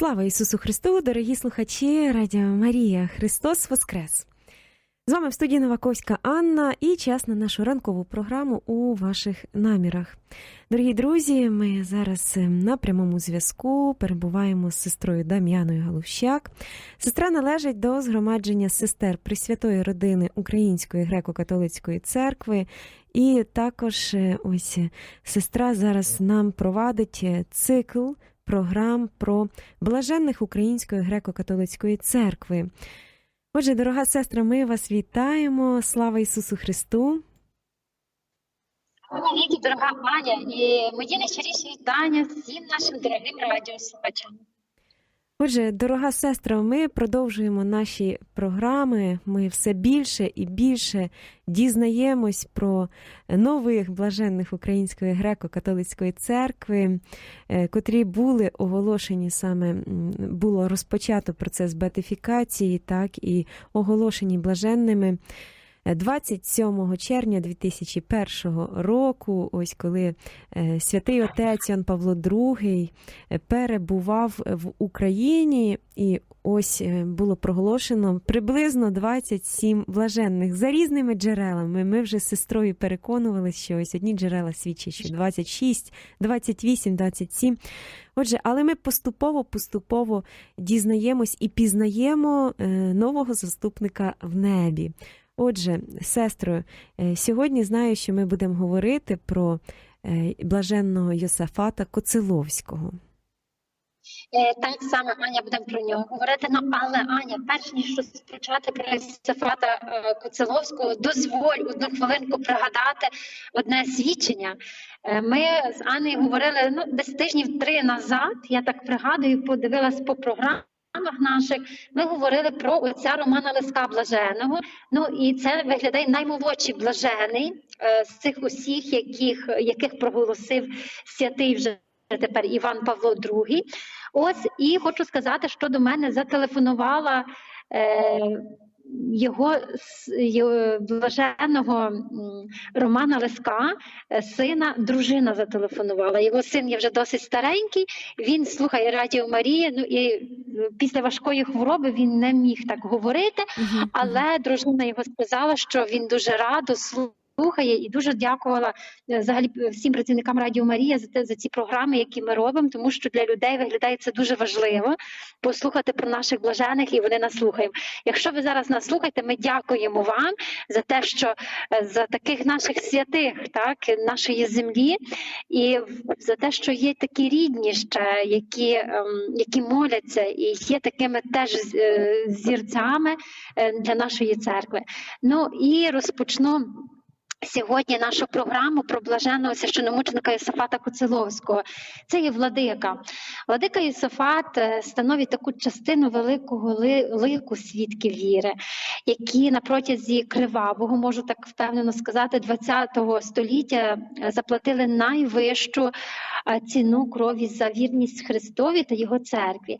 Слава Ісусу Христу, дорогі слухачі Радіо Марія Христос Воскрес! З вами в студії Новаковська Анна і час на нашу ранкову програму у ваших намірах. Дорогі друзі, ми зараз на прямому зв'язку перебуваємо з сестрою Дам'яною Галущак. Сестра належить до згромадження сестер Пресвятої родини Української греко-католицької церкви. І також ось сестра зараз нам провадить цикл програм про блаженних Української греко-католицької церкви. Отже, дорога сестра, ми вас вітаємо. Слава Ісусу Христу! Віки, дорога Аня, і мої найщиріші вітання всім нашим дорогим радіослухачам. Отже, дорога сестра, ми продовжуємо наші програми. Ми все більше і більше дізнаємось про нових блаженних Української греко-католицької церкви, котрі були оголошені саме було розпочато процес бетифікації, так і оголошені блаженними. 27 червня 2001 року, ось коли святий отець Ян Павло II перебував в Україні, і ось було проголошено приблизно 27 блаженних за різними джерелами. Ми вже з сестрою переконувалися, що ось одні джерела свідчать, що 26, 28, 27. Отже, але ми поступово-поступово дізнаємось і пізнаємо нового заступника в небі. Отже, сестрою, сьогодні знаю, що ми будемо говорити про блаженного Йосафата Коцеловського. Так само Аня будемо про нього говорити. Ну але Аня, перш ніж розпочати про Йосафата Коцеловського, дозволь одну хвилинку пригадати одне свідчення. Ми з Анею говорили ну десь тижнів три назад. Я так пригадую, подивилась по програмі наших ми говорили про отця Романа Лиска Блаженого. Ну і це виглядає наймолодший блажений з цих усіх, яких яких проголосив святий вже тепер Іван Павло II. Ось і хочу сказати, що до мене зателефонувала. Е, його блаженого Романа Леска, сина, дружина зателефонувала. Його син є вже досить старенький. Він слухає Радіо Марії. Ну і після важкої хвороби він не міг так говорити, але дружина його сказала, що він дуже радо слухає. Слухає і дуже дякувала взагалі всім працівникам Радіо Марія за те за ці програми, які ми робимо, тому що для людей виглядає це дуже важливо послухати про наших блажених, і вони нас слухають. Якщо ви зараз нас слухаєте, ми дякуємо вам за те, що за таких наших святих, так нашої землі, і за те, що є такі рідні ще, які, які моляться, і є такими теж зірцями для нашої церкви. Ну і розпочну. Сьогодні нашу програму про блаженного священомученика Єсафата Коцеловського. Це є владика. Владика Єсафат становить таку частину великого лику свідків віри, які на протязі кривавого, можу так впевнено сказати, ХХ століття заплатили найвищу ціну крові за вірність Христові та його церкві.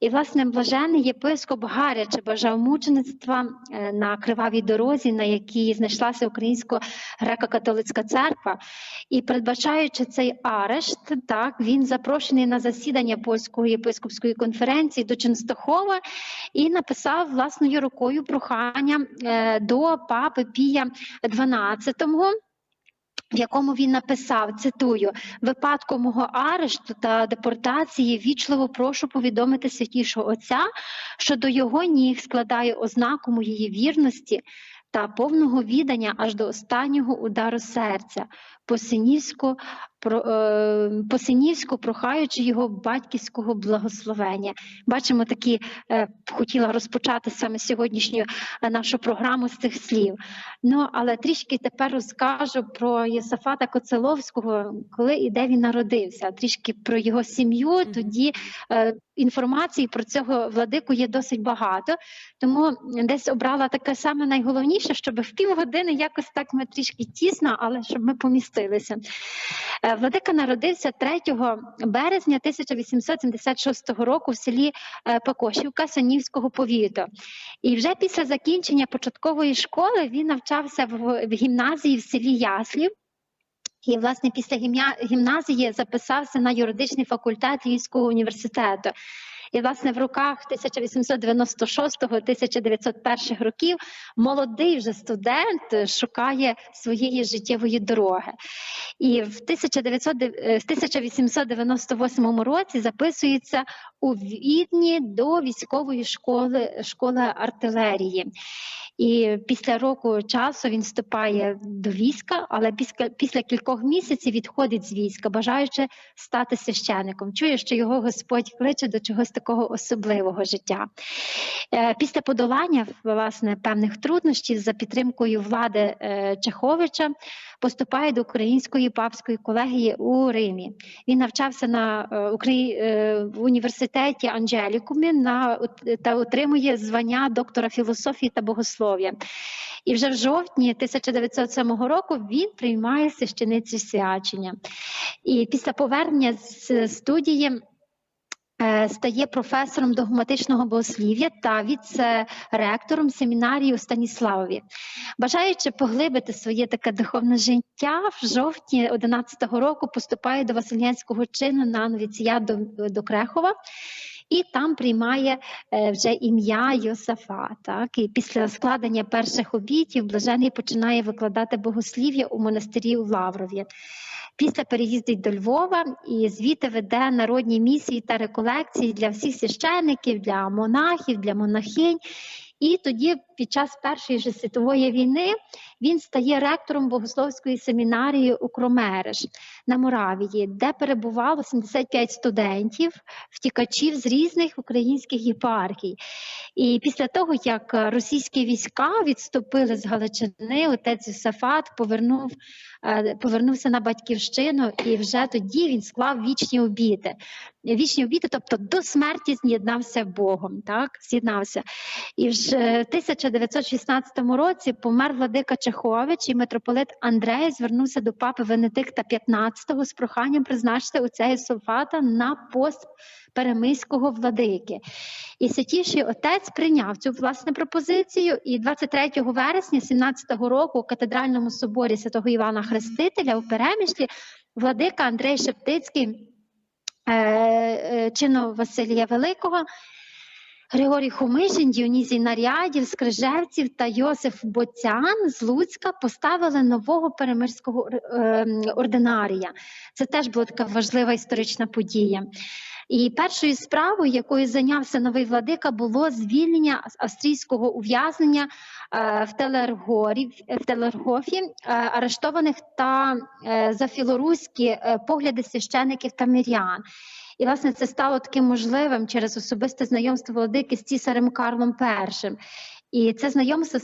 І, власне, блажений єпископ гаряче бажав мучеництва на кривавій дорозі, на якій знайшлася українсько греко-католицька церква, і передбачаючи цей арешт, так він запрошений на засідання польської єпископської конференції до Ченстохова і написав власною рукою прохання до папи Пія XII, в якому він написав, цитую, випадку мого арешту та депортації вічливо прошу повідомити святішого Отця, що до його ніг складає ознаку моєї вірності та повного віддання аж до останнього удару серця, по-синівську, е, по-синівську прохаючи його батьківського благословення. Бачимо такі, е, хотіла розпочати саме сьогоднішню е, нашу програму з цих слів. Ну, але трішки тепер розкажу про Єсафата Коцеловського, коли і де він народився, трішки про його сім'ю. Тоді інформації про цього владику є досить багато, тому десь обрала таке саме найголовніше, щоб в півгодини якось так ми трішки тісно, але щоб ми помістилися. Владика народився 3 березня 1876 року в селі Пакошівка Санівського повіту. І вже після закінчення початкової школи він навчався в гімназії в селі Яслів. І, власне, після гімназії записався на юридичний факультет Львівського університету. І, власне, в руках 1896-1901 років молодий вже студент шукає своєї життєвої дороги. І в 1900 е, 1898 році записується у Відні до військової школи, школи артилерії. І після року часу він вступає до війська, але після, після кількох місяців відходить з війська, бажаючи стати священником. Чує, що його Господь кличе до чогось такого особливого життя. Е, Після подолання власне певних труднощів за підтримкою влади е, Чеховича поступає до Української папської колегії у Римі. Він навчався на Украї... е, в університеті Анджелікумі на та отримує звання доктора філософії та богослов'я. І вже в жовтні 1907 року він приймає священиці свячення. І після повернення з студії. е, Стає професором догматичного богослів'я та віце-ректором семінарії Станіславові. Бажаючи поглибити своє таке духовне життя, в жовтні 11-го року поступає до Васильянського чину на новіція до, до Крехова. І там приймає е, вже ім'я Йосафа. Так? І після складення перших обітів блажений починає викладати богослів'я у монастирі у Лаврові. Після переїздить до Львова і звідти веде народні місії та реколекції для всіх священиків, для монахів, для монахинь. І тоді, під час Першої ж світової війни, він стає ректором богословської семінарії у Кромереш на Моравії, де перебувало 75 студентів, втікачів з різних українських єпархій. І після того, як російські війська відступили з Галичини, отець Юсафат повернув, е, повернувся на батьківщину, і вже тоді він склав вічні обіти. Вічні обіти, тобто до смерті з'єднався Богом, так з'єднався. І ж е, в 1916 році помер владика Чехович, і митрополит Андрей звернувся до папи Венедикта XV з проханням призначити отця Єсофата на пост перемиського владики. І святіший отець прийняв цю власне пропозицію. І 23 вересня 17-го року у катедральному соборі святого Івана Хрестителя у Перемішлі владика Андрей Шептицький. е, е, Чину Василія Великого Григорій Хомишин, Діонізій Нарядів, Скрижевців та Йосиф Боцян з Луцька поставили нового перемирського е, ординарія. Це теж була така важлива історична подія. І першою справою, якою зайнявся новий владика, було звільнення австрійського ув'язнення е, в Телергорі, в Телергофі, е, арештованих та за філоруські погляди священиків та мирян. І, власне, це стало таким можливим через особисте знайомство владики з цісарем Карлом І. І це знайомство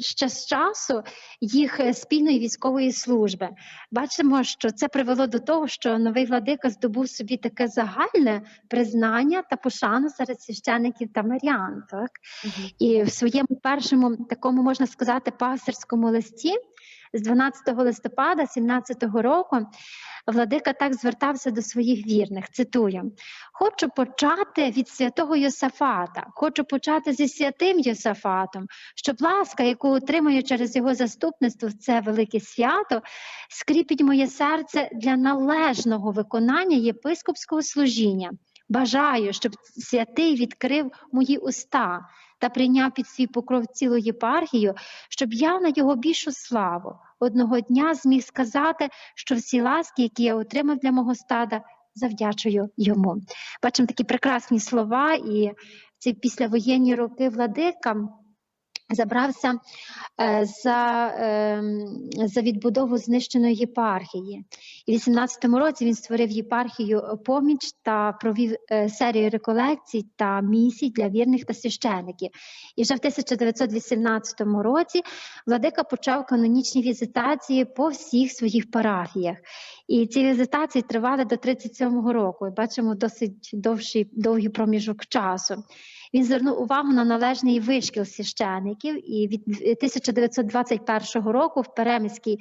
ще з часу їх спільної військової служби. Бачимо, що це привело до того, що новий владика здобув собі таке загальне признання та пошану серед священиків та мирян. Так? І в своєму першому такому можна сказати пастирському листі з 12 листопада 17-го року владика так звертався до своїх вірних. Цитую: хочу почати від святого Йосафата, хочу почати зі святим Йосафатом, щоб ласка, яку отримую через його заступництво це велике свято, скріпить моє серце для належного виконання єпископського служіння. Бажаю, щоб святий відкрив мої уста та прийняв під свій покров цілу єпархію, щоб я на його більшу славу одного дня зміг сказати, що всі ласки, які я отримав для мого стада, завдячую йому. Бачимо такі прекрасні слова, і ці післявоєнні роки владика забрався е, за, е, за відбудову знищеної єпархії. І в 18-му році він створив єпархію поміч та провів е, серію реколекцій та місій для вірних та священиків. І вже в 1918 році владика почав канонічні візитації по всіх своїх парафіях. І ці візитації тривали до 37-го року. І бачимо досить довший, довгий проміжок часу. Він звернув увагу на належний вишкіл священиків, і від 1921 року в Переміській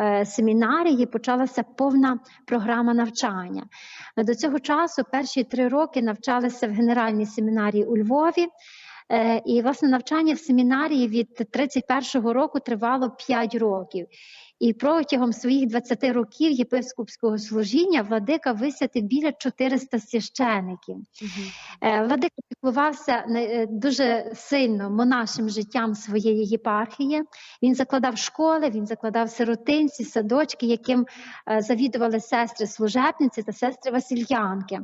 е, семінарії почалася повна програма навчання. До цього часу перші три роки навчалися в генеральній семінарії у Львові. Е, І власне навчання в семінарії від 31-го року тривало 5 років. І протягом своїх 20 років єпископського служіння владика висвятив біля 400 священиків. Е, Владика піклувався е, дуже сильно монашим життям своєї єпархії. Він закладав школи, він закладав сиротинці, садочки, яким е, завідували сестри служебниці та сестри Васильянки.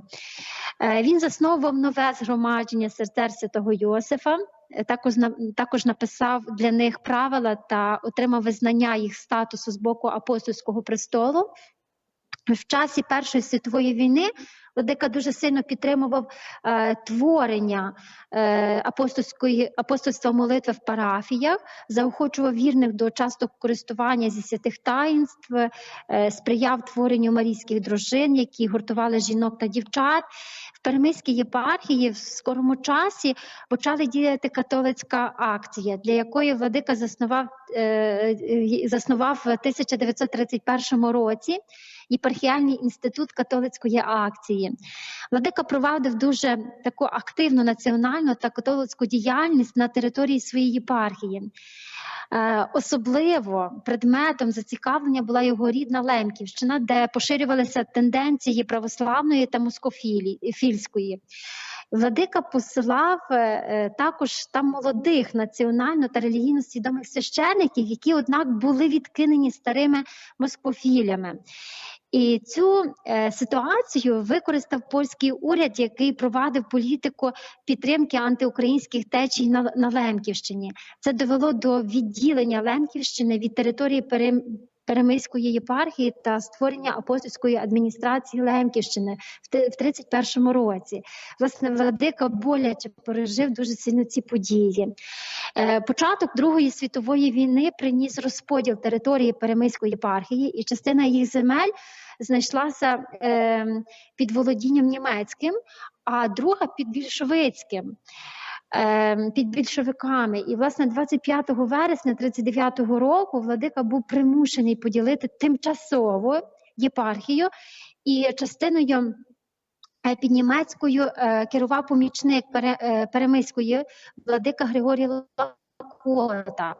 Він засновував нове згромадження сестер святого Йосифа. Е, Також також написав для них правила та отримав визнання їх статусу з боку апостольського престолу. В часі Першої світової війни Владика дуже сильно підтримував е, творення е, апостольської апостольства молитви в парафіях, заохочував вірних до частого користування зі святих таїнств, е, сприяв творенню марійських дружин, які гуртували жінок та дівчат. В Перемиській єпархії в скорому часі почала діяти католицька акція, для якої владика заснував, е, заснував в 1931 році єпархіальний інститут католицької акції. Владика провадив дуже таку активну національну та католицьку діяльність на території своєї єпархії. Е, Особливо предметом зацікавлення була його рідна Лемківщина, де поширювалися тенденції православної та москофільської. Владика посилав е, е, також там молодих національно та релігійно свідомих священиків, які, однак, були відкинені старими москофілями. І цю е, ситуацію використав польський уряд, який провадив політику підтримки антиукраїнських течій на, Лемківщині. Це довело до відділення Лемківщини від території Перем... Перемиської єпархії та створення апостольської адміністрації Лемківщини в те- в 31 році. Власне, владика боляче пережив дуже сильно ці події. Е, Початок Другої світової війни приніс розподіл території Перемиської єпархії, і частина їх земель знайшлася е, під володінням німецьким, а друга під більшовицьким. Е, Під більшовиками, і власне 25 вересня 39-го року владика був примушений поділити тимчасово єпархію і частиною е, під німецькою е, керував помічник е, Перемиської владика Григорій Лакота.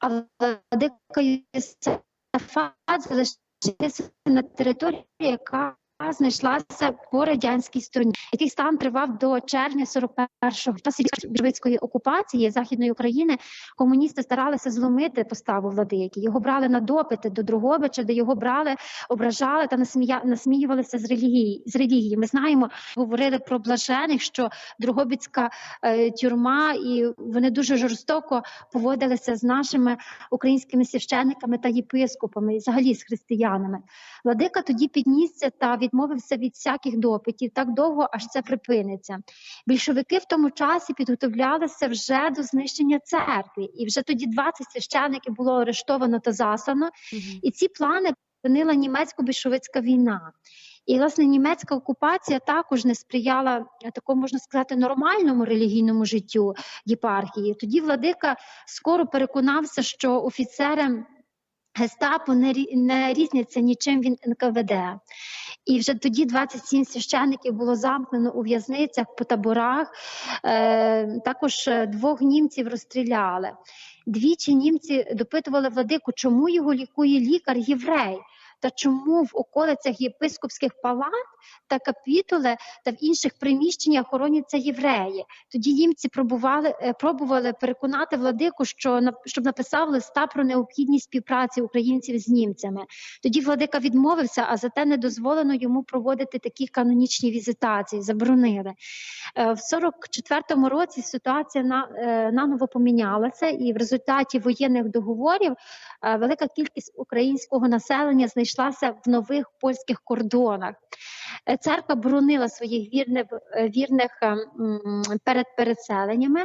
А владика Йосифат залишився на території, яка знайшлася по радянській стороні, який стан тривав до червня 41-го. В часі більшовицької окупації західної України комуністи старалися зломити поставу владики. Його брали на допити до Другобича, де його брали, ображали та насмія... насміювалися з релігії. З релігії. Ми знаємо, говорили про блажених, що Другобицька е, тюрма, і вони дуже жорстоко поводилися з нашими українськими священниками та єпископами, і взагалі з християнами. Владика тоді піднісся та відмовився від всяких допитів так довго, аж це припиниться. Більшовики в тому часі підготовлялися вже до знищення церкви, і вже тоді 20 священиків було арештовано та заслано. І ці плани припинила німецько-більшовицька війна. І власне німецька окупація також не сприяла такому, можна сказати, нормальному релігійному життю єпархії. Тоді владика скоро переконався, що офіцери гестапо не, не різняться нічим від НКВД. І вже тоді 27 священиків було замкнено у в'язницях по таборах. Е, також е, двох німців розстріляли. Двічі німці допитували владику, чому його лікує лікар єврей. Та чому в околицях єпископських палат та капітули та в інших приміщеннях охороняться євреї? Тоді німці пробували, е, пробували переконати владику, що щоб написав листа про необхідність співпраці українців з німцями. Тоді владика відмовився, а зате не дозволено йому проводити такі канонічні візитації, заборонили. Е, В 44-му році ситуація на, е, наново помінялася, і в результаті воєнних договорів велика кількість українського населення знайшлася в нових польських кордонах. Е, Церква боронила своїх вірних, е, вірних е, перед переселеннями.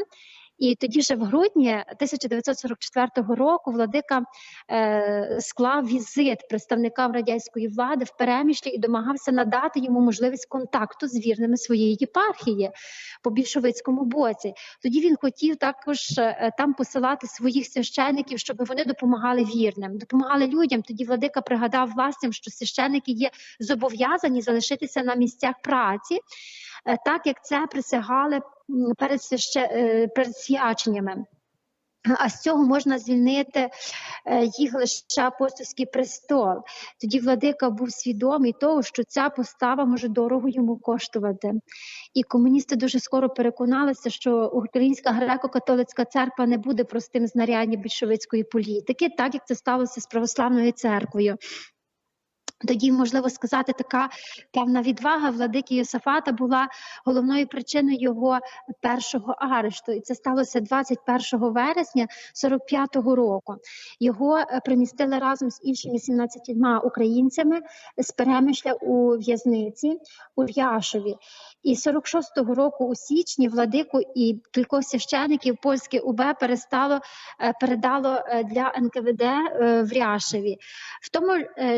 І тоді, вже в грудні 1944 року, владика е, склав візит представникам радянської влади в перемішлі і домагався надати йому можливість контакту з вірними своєї єпархії по більшовицькому боці. Тоді він хотів також е, там посилати своїх священиків, щоб вони допомагали вірним, допомагали людям. Тоді владика пригадав власним, що священики є зобов'язані залишитися на місцях праці, так як це присягали перед, свяще... е, перед свяченнями. А з цього можна звільнити е, їх лише апостольський престол. Тоді владика був свідомий того, що ця постава може дорого йому коштувати. І комуністи дуже скоро переконалися, що Українська греко-католицька церква не буде простим знаряддям більшовицької політики, так як це сталося з православною церквою. Тоді, можливо сказати, така певна відвага владики Йосафата була головною причиною його першого арешту. І це сталося 21 вересня 45-го року. Його е, примістили разом з іншими 17 українцями з перемишля у в'язниці у Ряшові. І 46-го року у січні владику і кількох священиків польське УБ перестало е, передало е, для НКВД в Ряшеві. В тому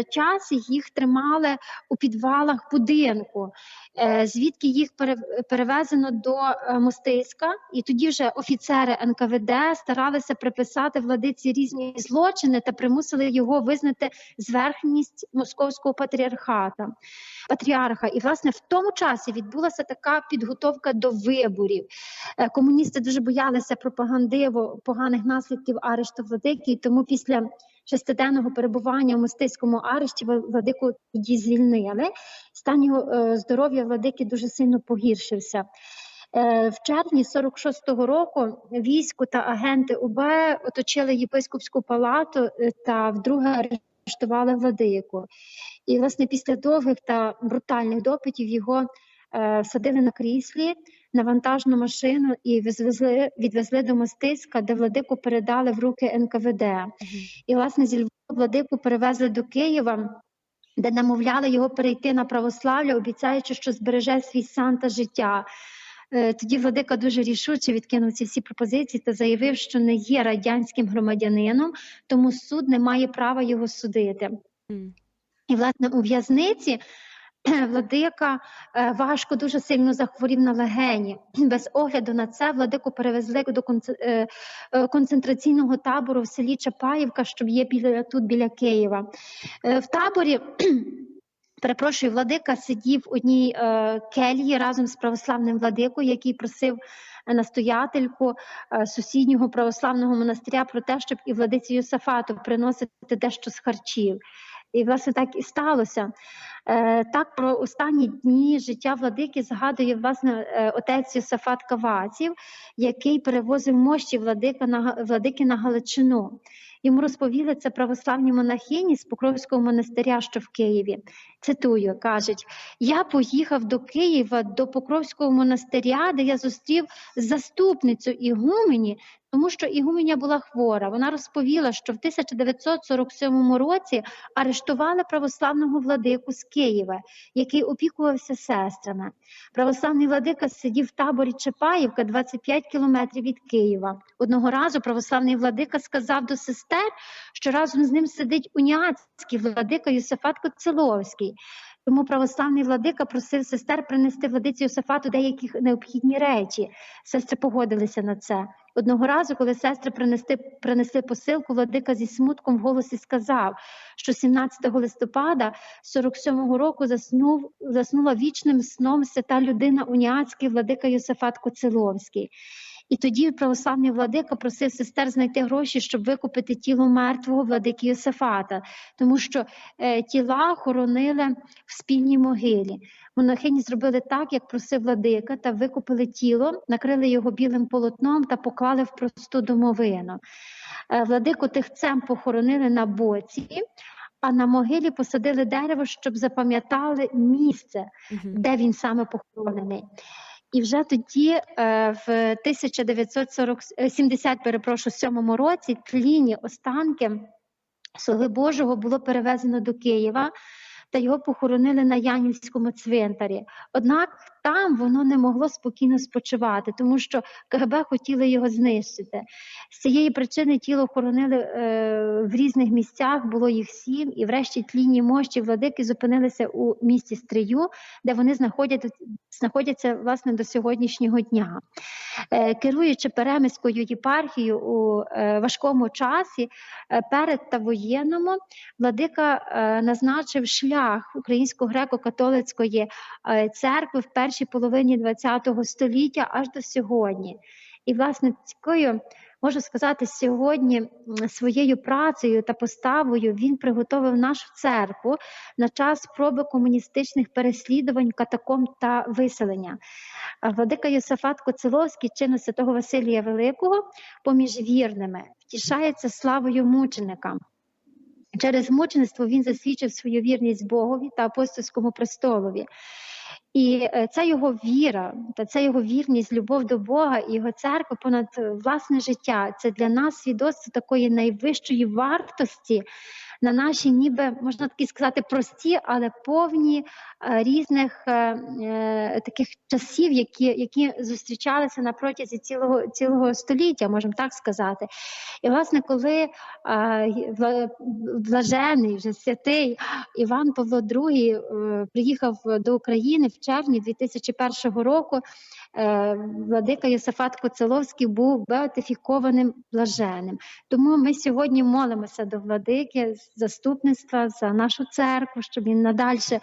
часі їх тримали у підвалах будинку, е, звідки їх пере- перевезено до е, Мостиська, і тоді вже офіцери НКВД старалися приписати владиці різні злочини та примусили його визнати зверхність московського патріархата. Патріарха, і власне в тому часі відбулася така підготовка до виборів. Е, Комуністи дуже боялися пропагандиво поганих наслідків арешту владики, і тому після шестиденного перебування в мостиському арешті владику тоді звільнили. Стан його е, здоров'я владики дуже сильно погіршився. Е, В червні 46-го року військо та агенти УБ оточили єпископську палату е, та вдруге арештували владику. І, власне, після довгих та брутальних допитів його садили на кріслі на вантажну машину і відвезли, відвезли до Мостиська, де владику передали в руки НКВД. І, власне, зі Львова владику перевезли до Києва, де намовляли його перейти на православ'я, обіцяючи, що збереже свій сан та життя. Е, Тоді владика дуже рішуче відкинув ці всі пропозиції та заявив, що не є радянським громадянином, тому суд не має права його судити. Мгм. І, власне, у в'язниці владика е, важко дуже сильно захворів на легені. Без огляду на це владику перевезли до е, е, концентраційного табору в селі Чапаївка, що є біля тут біля Києва. В таборі. Перепрошую, владика сидів в одній е, кельї разом з православним владикою, який просив настоятельку е, сусіднього православного монастиря про те, щоб і владиці Йосафату приносити дещо з харчів. І власне так і сталося. Е, так про останні дні життя владики згадує власне е, отець Йосафат Каваців, який перевозив мощі владика на владики на Галичину. Йому розповіли це православні монахині з Покровського монастиря, що в Києві. Цитую, кажуть: я поїхав до Києва до Покровського монастиря, де я зустрів заступницю ігумені, тому що ігуменя була хвора. Вона розповіла, що в 1947 році арештували православного владику з Києва, який опікувався сестрами. Православний владика сидів в таборі Чапаївка 25 кілометрів від Києва. Одного разу православний владика сказав до сестер, що разом з ним сидить уніатський владика Йосифат Коцеловський. Тому православний владика просив сестер принести владиці Йосифату деякі необхідні речі. Сестри погодилися на це. Одного разу, коли сестри принесли, принесли посилку, владика зі смутком в голосі сказав, що 17 листопада 47-го року заснув, заснула вічним сном свята людина уніацький владика Йосифат Коцеловський. І тоді православний владика просив сестер знайти гроші, щоб викупити тіло мертвого владики Йосифата, тому що е, тіла хоронили в спільній могилі. Монахині зробили так, як просив владика, та викупили тіло, накрили його білим полотном та поклали в просту домовину. Е, Владику тихцем похоронили на боці, а на могилі посадили дерево, щоб запам'ятали місце, Мгм. де він саме похоронений. І вже тоді, е, в 1970, перепрошую, сьомому році тліні останки Слуги Божого було перевезено до Києва та його похоронили на Янівському цвинтарі. Однак там воно не могло спокійно спочивати, тому що КГБ хотіли його знищити. З цієї причини тіло хоронили е, в різних місцях, було їх сім, і врешті тлінні мощі владики зупинилися у місті Стрию, де вони знаходять, знаходяться власне до сьогоднішнього дня. Е, керуючи Перемиською єпархією у е, важкому часі, е, перед та воєнному, владика е, назначив шлях українсько-греко-католицької е, церкви в першій половині ХХ століття аж до сьогодні. І, власне, такою, можу сказати, сьогодні своєю працею та поставою він приготовив нашу церкву на час спроби комуністичних переслідувань, катакомб та виселення. Владика Йосафат Коцеловський, чину святого Василія Великого, поміж вірними, втішається славою мученика. Через мучеництво він засвідчив свою вірність Богові та апостольському престолові. І е, ця його віра, та це його вірність, любов до Бога і його церкви понад е, власне життя. Це для нас свідоцтво такої найвищої вартості на наші, ніби можна таки сказати, прості, але повні е, різних е, е, таких часів, які, які зустрічалися на протязі цілого цілого століття, можемо так сказати. І власне, коли блажений, вже святий Іван Павло II приїхав до України в червні 2001 року. Владика Йосафат Коцеловський був беатифікованим блаженим. Тому ми сьогодні молимося до владики з заступництва за нашу церкву, щоб він надальше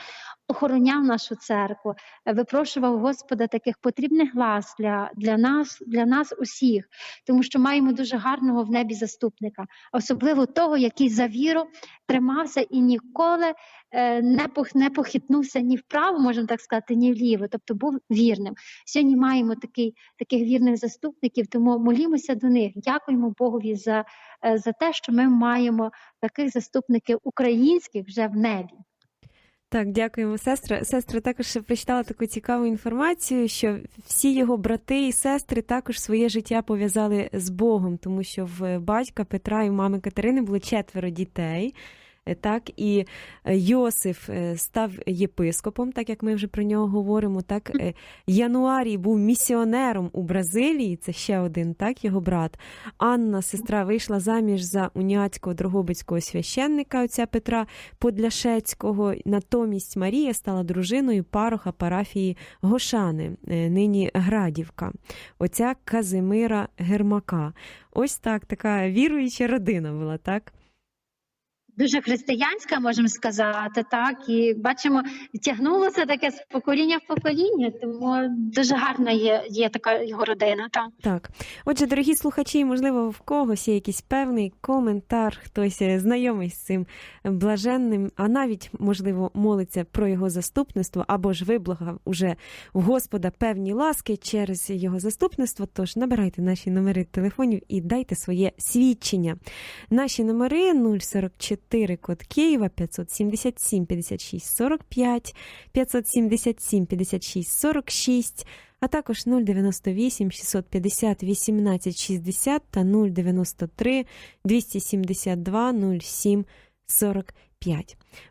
охороняв нашу церкву, е, випрошував Господа таких потрібних глас для, для нас, для нас усіх, тому що маємо дуже гарного в небі заступника, особливо того, який за віру тримався і ніколи е, не не похитнувся ні вправо, можемо так сказати, ні вліво, тобто був вірним. Сьогодні маємо такий, таких вірних заступників, тому молімося до них. Дякуємо Богові за, е, за те, що ми маємо таких заступників українських вже в небі. Так, дякуємо, сестра. Сестра також ще прочитала таку цікаву інформацію, що всі його брати і сестри також своє життя пов'язали з Богом, тому що в батька Петра і мами Катерини було четверо дітей. Е, Так, і е, Йосиф е, став єпископом, так як ми вже про нього говоримо. Так, Януарій був місіонером у Бразилії, це ще один, так, його брат. Анна, сестра, вийшла заміж за уніатського дрогобицького священника отця Петра Подляшецького. Натомість Марія стала дружиною пароха парафії Гошани, нині Градівка, отця Казимира Гермака. Ось так, така віруюча родина була, так? Дуже християнська, можемо сказати, так і бачимо, тягнулося таке з покоління в покоління, тому дуже гарна є, є така його родина. Так. Так. Отже, дорогі слухачі, можливо, в когось є якийсь певний коментар, хтось знайомий з цим блаженним, а навіть, можливо, молиться про його заступництво, або ж виблагав уже в Господа певні ласки через його заступництво. Тож набирайте наші номери телефонів і дайте своє свідчення. Наші номери 044 код Києва 577 56 45, 577 56 46, а також 098 650 18 60 та 093 272 07 45.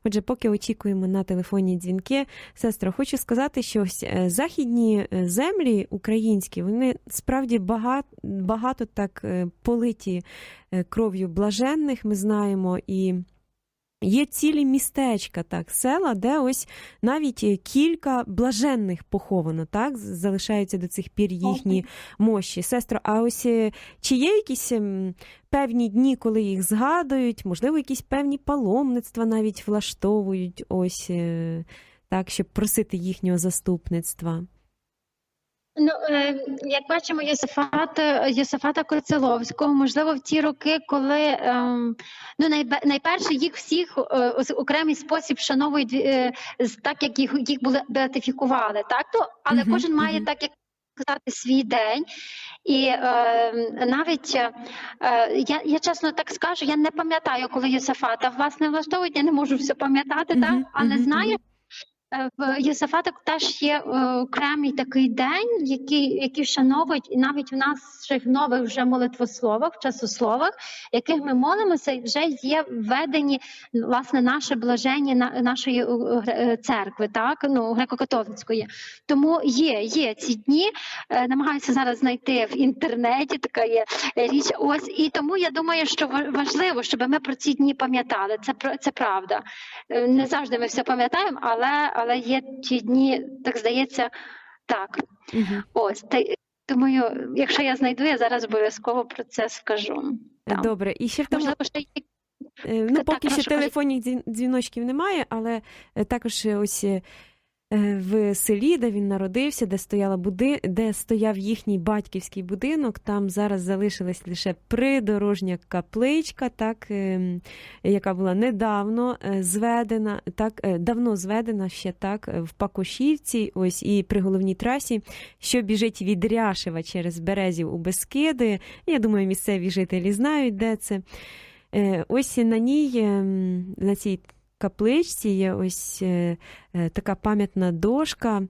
Отже, поки очікуємо на телефонні дзвінки, сестро, хочу сказати, що ось е, західні е, землі українські, вони справді багато, багато так е, политі кров'ю блаженних, ми знаємо, і Є цілі містечка, так, села, де ось навіть е, кілька блаженних поховано, так, залишаються до цих пір їхні мощі. Сестро, а ось е, чи є якісь ем, певні дні, коли їх згадують, можливо, якісь певні паломництва навіть влаштовують, ось е, так, щоб просити їхнього заступництва? Ну, е, як бачимо, Йосифата, Йосифата Коцеловського, можливо, в ті роки, коли ем, ну, найперше їх всіх е, окремий спосіб вшановують, е, так як їх, їх були беатифікували, так? То, але Мгм, кожен має так, як сказати, свій день. І е, навіть е, я, я чесно так скажу, я не пам'ятаю, коли Йосифата власне влаштовують, я не можу все пам'ятати, Мгм, так? але мгм, знаю, В Єсафаток теж є е, окремий такий день, який, який вшановують, і навіть в наших нових вже молитвословах, часословах, яких ми молимося, і вже є введені власне наше блаження на нашої е, е, церкви, так ну греко-католицької. Тому є, є ці дні. е, Намагаюся зараз знайти в інтернеті. Така є е, річ. Ось і тому я думаю, що ва- важливо, щоб ми про ці дні пам'ятали. Це це правда. Е, Не завжди ми все пам'ятаємо, але, але є ті дні, так здається, так. Угу. Ось та думаю, якщо я знайду, я зараз обов'язково про це скажу. Там. Добре, і ще в тому Можливо, ще є Ну, Поки Так, що телефонних дзвіночків немає, але е, також е, ось е, е, в селі, де він народився, де стояла буди... де стояв їхній батьківський будинок. Там зараз залишилась лише придорожня капличка, так, ем, яка була недавно е, зведена, так, е, давно зведена ще так е, в Пакошівці, ось і при головній трасі, що біжить від Ряшева через Березів у Бескиди. Я думаю, місцеві жителі знають, де це. Е, Ось на ній, ем, на цій капличці є ось е, е, така пам'ятна дошка,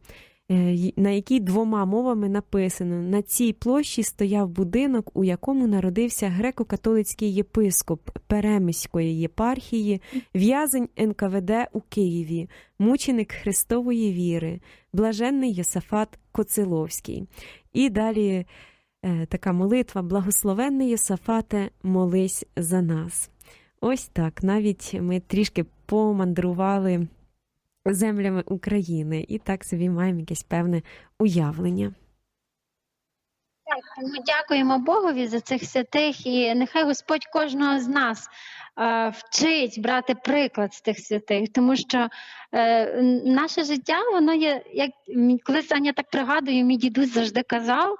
е, на якій двома мовами написано: на цій площі стояв будинок, у якому народився греко-католицький єпископ Перемиської єпархії, в'язень НКВД у Києві, мученик Христової віри, блаженний Йосафат Коциловський. І далі така молитва: Благословенний Йосафате, молись за нас. Ось так. Навіть ми трішки помандрували землями України і так собі маємо якесь певне уявлення. Тому дякуємо Богові за цих святих, і нехай Господь кожного з нас е, вчить брати приклад з тих святих, тому що е, наше життя, воно є, як мій- колись Аня так пригадую, мій дідусь завжди казав,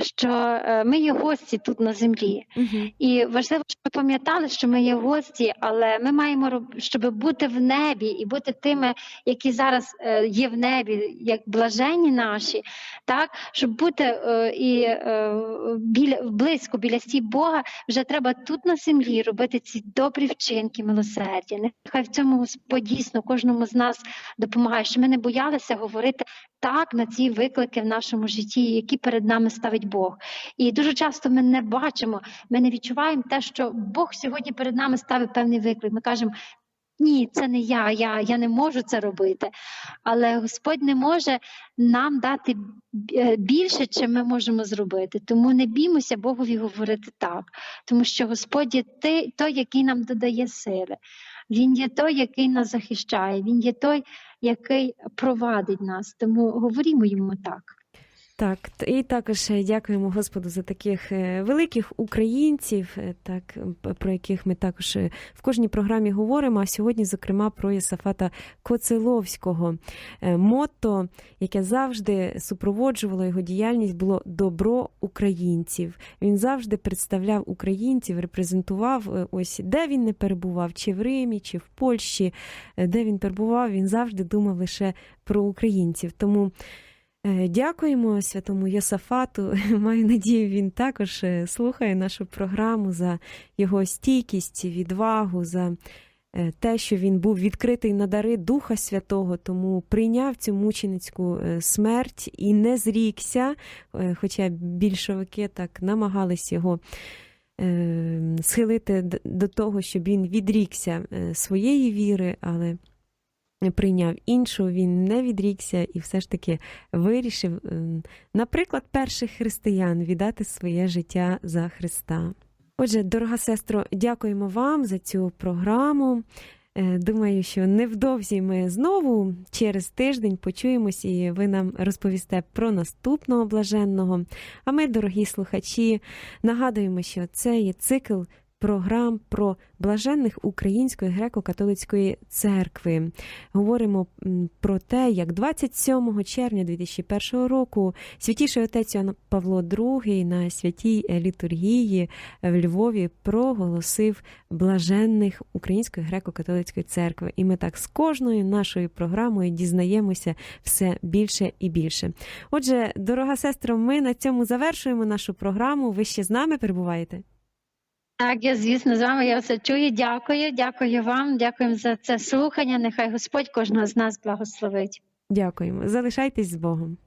що е, ми є гості тут на землі. Угу. І важливо, щоб ми пам'ятали, що ми є гості, але ми маємо щоб бути в небі і бути тими, які зараз е, є в небі, як блажені наші, так щоб бути е, і біля близько біля стій Бога, вже треба тут на землі робити ці добрі вчинки, милосердя. Нехай в цьому Господь дійсно кожному з нас допомагає, щоб ми не боялися говорити так на ці виклики в нашому житті, які перед нами ставить Бог. І дуже часто ми не бачимо, ми не відчуваємо те, що Бог сьогодні перед нами ставить певний виклик. Ми кажемо. Ні, це не я, я, я не можу це робити. Але Господь не може нам дати е, більше, чим ми можемо зробити. Тому не біймося Богові говорити так, тому що Господь є той, який нам додає сили. Він є той, який нас захищає, він є той, який провадить нас. Тому говоримо йому так. Так, і також е, дякуємо Господу за таких е, великих українців, е, так про яких ми також в кожній програмі говоримо. А сьогодні, зокрема, про Єсафата Коцеловського. Мотто, яке завжди супроводжувало його діяльність, було добро українців. Він завжди представляв українців, репрезентував ось де він не перебував, чи в Римі, чи в Польщі, де він перебував. Він завжди думав лише про українців. Тому. Е, Дякуємо святому Йосафату. Маю надію, він також е, слухає нашу програму за його стійкість, відвагу, за е, те, що він був відкритий на дари Духа Святого, тому прийняв цю мученицьку смерть і не зрікся, хоча більшовики так намагались його схилити до того, щоб він відрікся своєї віри, але прийняв іншу, він не відрікся і все ж таки вирішив, ем, наприклад, перших християн віддати своє життя за Христа. Отже, дорога сестро, дякуємо вам за цю програму. Е, Думаю, що невдовзі ми знову через тиждень почуємось, і ви нам розповісте про наступного блаженного. А ми, дорогі слухачі, нагадуємо, що це є цикл програм про блаженних Української греко-католицької церкви. Говоримо про те, як 27 червня 2001 року святіший отець Іоанн Павло II на святій літургії в Львові проголосив блаженних Української греко-католицької церкви. І ми так з кожною нашою програмою дізнаємося все більше і більше. Отже, дорога сестро, ми на цьому завершуємо нашу програму. Ви ще з нами перебуваєте? Так, я звісно з вами я все чую. Дякую, дякую вам, дякуємо за це слухання. Нехай Господь кожного з нас благословить. Дякуємо. Залишайтесь з Богом.